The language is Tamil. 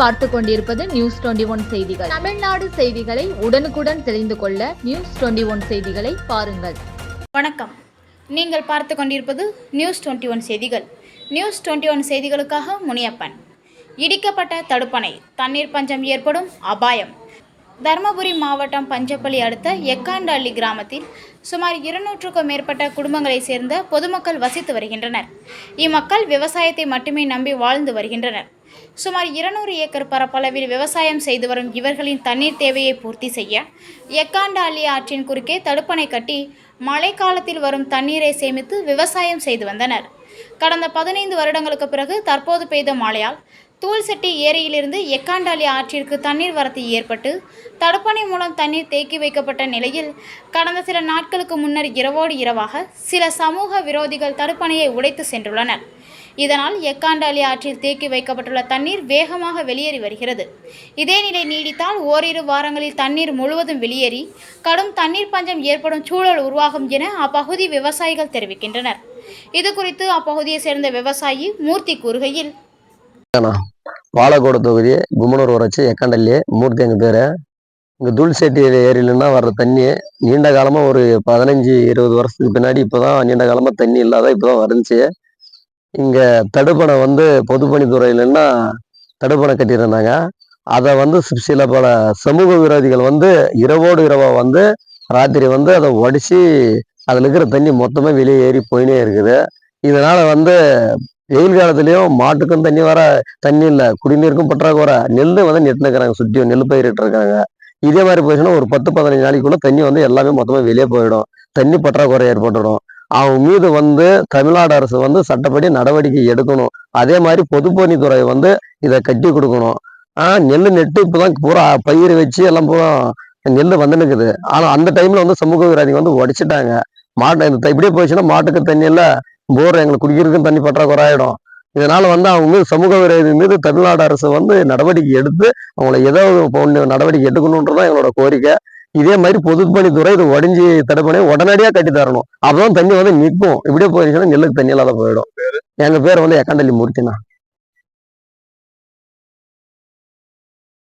பார்த்து கொண்டிருப்பது நியூஸ் டுவெண்டி ஒன் செய்திகள். தமிழ்நாடு செய்திகளை உடனுக்குடன் தெரிந்து கொள்ள நியூஸ் டுவெண்டி ஒன் செய்திகளை பாருங்கள். வணக்கம். நீங்கள் பார்த்து கொண்டிருப்பது நியூஸ் டுவெண்ட்டி ஒன் செய்திகள். நியூஸ் டுவெண்ட்டி ஒன் செய்திகளுக்காக முனியப்பன். இடிக்கப்பட்ட தடுப்பணை தண்ணீர் பஞ்சம் ஏற்படும் அபாயம். தருமபுரி மாவட்டம் பஞ்சப்பள்ளி அடுத்த எக்காண்டள்ளி கிராமத்தில் சுமார் இருநூற்றுக்கும் மேற்பட்ட குடும்பங்களைச் சேர்ந்த பொதுமக்கள் வசித்து வருகின்றனர். இம்மக்கள் விவசாயத்தை மட்டுமே நம்பி வாழ்ந்து வருகின்றனர். சுமார் இருநூறு ஏக்கர் பரப்பளவில் விவசாயம் செய்து வரும் இவர்களின் தண்ணீர் தேவையை பூர்த்தி செய்ய எக்காண்டாள்ளி ஆற்றின் குறுக்கே தடுப்பணை கட்டி மழைக்காலத்தில் வரும் தண்ணீரை சேமித்து விவசாயம் செய்து வந்தனர். கடந்த பதினைந்து வருடங்களுக்கு பிறகு தற்போது பெய்த மழையால் தூள்செட்டி ஏரியிலிருந்து எக்காண்டாலி ஆற்றிற்கு தண்ணீர் வரத்து ஏற்பட்டு தடுப்பணை மூலம் தண்ணீர் தேக்கி வைக்கப்பட்ட நிலையில் கடந்த சில நாட்களுக்கு முன்னர் இரவோடு இரவாக சில சமூக விரோதிகள் தடுப்பணையை உடைத்து சென்றுள்ளனர். இதனால் எக்காண்டாலி ஆற்றில் தேக்கி வைக்கப்பட்டுள்ள தண்ணீர் வேகமாக வெளியேறி வருகிறது. இதே நிலை நீடித்தால் ஓரிரு வாரங்களில் தண்ணீர் முழுவதும் வெளியேறி கடும் தண்ணீர் பஞ்சம் ஏற்படும் சூழல் உருவாகும் என அப்பகுதி விவசாயிகள் தெரிவிக்கின்றனர். இது குறித்து அப்பகுதியை சேர்ந்த விவசாயி மூர்த்தி கூறுகையில் பாலக்கோடு தொகுதி கும்மனூர் ஊராட்சி எக்காண்டல்லி மூர்த்தி எங்கள் பேர். இங்கே துள்செட்டி ஏரியிலன்னா வர்ற தண்ணி நீண்ட காலமாக ஒரு பதினஞ்சு இருபது வருஷத்துக்கு பின்னாடி இப்போ தான் நீண்ட காலமாக தண்ணி இல்லாத இப்போ தான் வந்துச்சு இங்கே தடுப்பணை வந்து பொதுப்பணித்துறையிலன்னா தடுப்பணை கட்டியிருந்தாங்க. அதை வந்து சில பல சமூக விரோதிகள் வந்து இரவோடு இரவாக வந்து ராத்திரி வந்து அதை உடச்சி அதில் இருக்கிற தண்ணி மொத்தமாக வெளியே ஏறி போயினே இருக்குது. இதனால் வந்து வெயில் காலத்துலேயும் மாட்டுக்கும் தண்ணி வர தண்ணி இல்லை குடிநீருக்கும் பற்றாக்குறை நெல் வந்து நெட்டுனுக்குறாங்க சுற்றியும் நெல் பயிரிட்டு இருக்காங்க. இதே மாதிரி போயிடுச்சுன்னா ஒரு பத்து பதினஞ்சு நாளைக்குள்ளே தண்ணி வந்து எல்லாமே மொத்தமாக வெளியே போயிடும். தண்ணி பற்றாக்குறை ஏற்பட்டுடும். அவங்க மீது வந்து தமிழ்நாடு அரசு வந்து சட்டப்படி நடவடிக்கை எடுக்கணும். அதே மாதிரி பொதுப்பணித்துறை வந்து இதை கட்டி கொடுக்கணும். ஆஹ் நெல் நெட்டு இப்போதான் பூரா பயிர் வச்சு எல்லாம் பூரா நெல் வந்துனுக்குது ஆனால் அந்த டைம்ல வந்து சமூக விரோதிகள் வந்து உடைச்சிட்டாங்க மாட்டு இந்த த- இப்படியே போயிடுச்சுன்னா மாட்டுக்கு தண்ணி இல்லை போர் எங்களுக்கு குடிக்கிறதுக்கும் தண்ணி பற்றாக்குறை ஆயிடும் இதனால வந்து அவங்க மீது சமூக விரோதி மீது தமிழ்நாடு அரசு வந்து நடவடிக்கை எடுத்து அவங்களை ஏதோ நடவடிக்கை எடுக்கணுன்றதான் எங்களோட கோரிக்கை. இதே மாதிரி பொதுப்பணித்துறை இது உடஞ்சி தடுப்பணை உடனடியாக கட்டி தரணும். அப்பதான் தண்ணி வந்து நிற்கும் இப்படியே போயிருச்சுன்னா நெல்லுக்கு தண்ணி இல்லாத போயிடும். எங்க பேர் வந்து எக்காண்டல்லி மூர்த்தினா